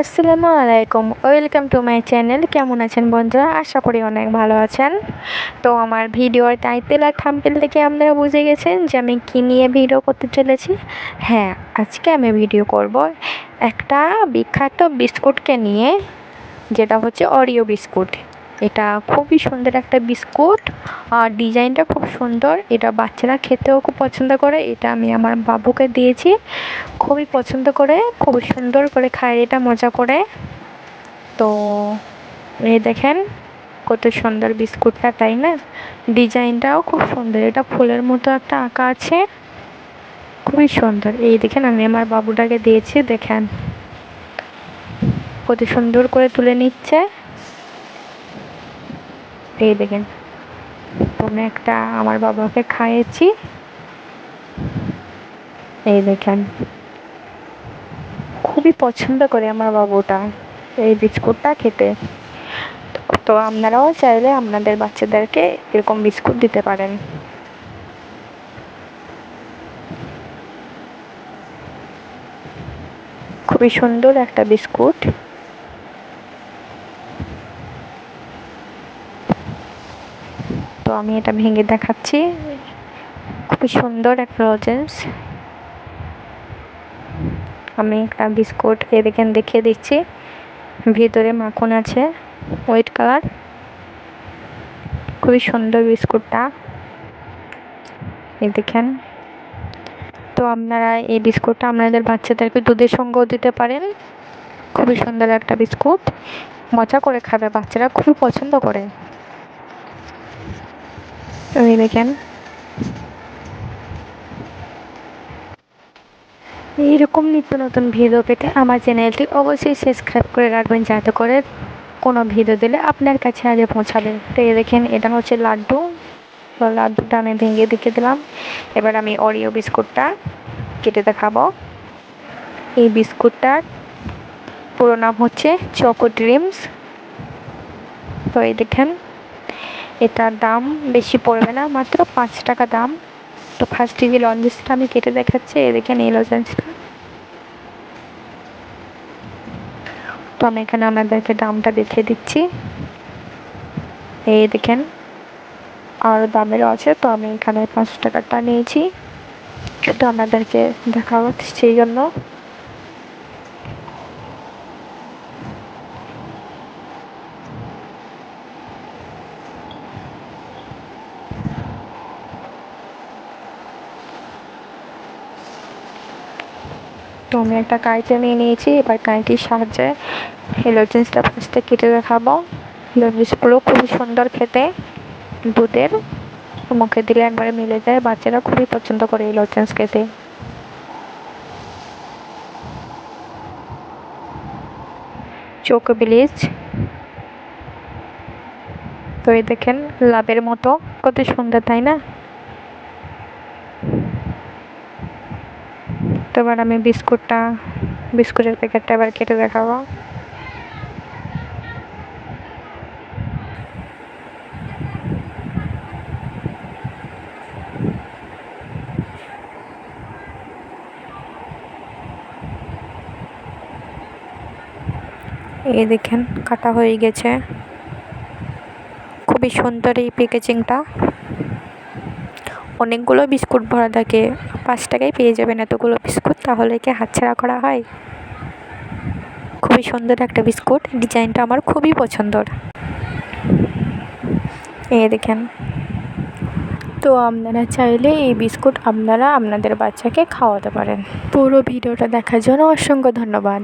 আসসালামু আলাইকুম। Welcome to my channel কেমন আছেন বন্ধুরা? আশা করি অনেক ভালো আছেন। তো আমার ভিডিওর টাইটেল আর থাম্পেল থেকে আপনারা বুঝে গেছেন যে আমি কী নিয়ে ভিডিও করতে চলেছি? হ্যাঁ আজকে আমি ভিডিও করব একটা বিখ্যাত বিস্কুটকে নিয়ে, যেটা হচ্ছে অরিও বিস্কুট। এটা খুবই সুন্দর একটা বিস্কুট। আর ডিজাইনটা খুব সুন্দর। এটা বাচ্চারা খেতেও খুব পছন্দ করে। এটা আমি আমার বাবুকে দিয়েছি। খুবই পছন্দ করে, খুব সুন্দর করে খায়। এটা মজা করে। তো এই দেখেন, কত সুন্দর বিস্কুটটা, তাই না? ডিজাইনটাও খুব সুন্দর। এটা ফুলের মতো একটা আঁকা আছে। খুবই সুন্দর। এই দেখেন, আমি আমার বাবুটাকে দিয়েছি। দেখেন, কত সুন্দর করে তুলে নিচ্ছে। এই দেখেন আমি একটা আমার বাবাকে খাইয়েছি। এই দেখেন, খুবই পছন্দ করে আমার বাবুটা, এই বিস্কুটটা খেতে। তো আপনারাও চাইলে আপনাদের বাচ্চাদেরকে এরকম বিস্কুট দিতে পারেন। খুবই সুন্দর একটা বিস্কুট। আমি এটা ভেঙে দেখাচ্ছি। খুবই সুন্দর একটা লজেন্স আমি একটা বিস্কুট এ দেখেন দেখিয়ে দিচ্ছি। ভিতরে মাখন আছে হোয়াইট কালার খুবই সুন্দর বিস্কুটটা। এই দেখেন। তো আপনারা এই বিস্কুটটা আপনাদের বাচ্চাদেরকে দুধের সঙ্গেও দিতে পারেন। খুবই সুন্দর একটা বিস্কুট। মজা করে খাবে বাচ্চারা, খুবই পছন্দ করে। এই দেখেন এইরকম নিত্য নতুন ভিডিও পেতে আমার চ্যানেলটি অবশ্যই সাবস্ক্রাইব করে রাখবেন, যাতে করে কোনো ভিডিও দিলে আপনার কাছে আগে পৌঁছাবে তো এই দেখেন, এটা হচ্ছে লাড্ডু। তো লাড্ডুটা আমি ভেঙে দিকে দিলাম। এবার আমি অরিও বিস্কুটটা কেটে দেখাবো। এই বিস্কুটটার পুরো নাম হচ্ছে চকো ড্রিমস তো এই দেখেন এটার দাম বেশি পড়বে না, মাত্র পাঁচ টাকা দাম। তো ফার্স্ট টিভি লঞ্চটা আমি কেটে দেখাচ্ছি, এদিকে এই লজেন্সটা তো আমি এখানে আপনাদেরকে দামটা দেখে দিচ্ছি। এই দেখেন আরও দামেরও আছে, তো আমি এখানে পাঁচ টাকাটা নিয়েছি। তো আপনাদেরকে দেখাবো সেই জন্য। তো আমি একটা কাঁইচে নিয়ে নিয়েছি। এবার কাঁইটির সাহায্যে এই লজেন্সটা ফার্স্টে কেটে দেখাবো। লজেন্সগুলো খুবই সুন্দর খেতে। দুধের মুখে দিলে একবারে মিলে যায়। বাচ্চারা খুবই পছন্দ করে এই লজেন্স খেতে। চোখ ব্লিচ। তো এই দেখেন, লাভের মতো। কত সুন্দর, তাই না? তো এবার আমি বিস্কুটটা, বিস্কুটের প্যাকেটটা এবার কেটে দেখাবো। এই দেখেন, কাটা হয়ে গেছে। খুবই সুন্দর এই প্যাকেজিংটা অনেকগুলো বিস্কুট ভরা থাকে। পাঁচ টাকায় পেয়ে যাবেন এতগুলো বিস্কুট, তাহলে কি হাতছাড়া করা হয়? খুবই সুন্দর একটা বিস্কুট। ডিজাইনটা আমার খুবই পছন্দর। এ দেখেন। তো আপনারা চাইলে এই বিস্কুট আপনারা আপনাদের বাচ্চাকে খাওয়াতে পারেন। পুরো ভিডিওটা দেখার জন্য অসংখ্য ধন্যবাদ।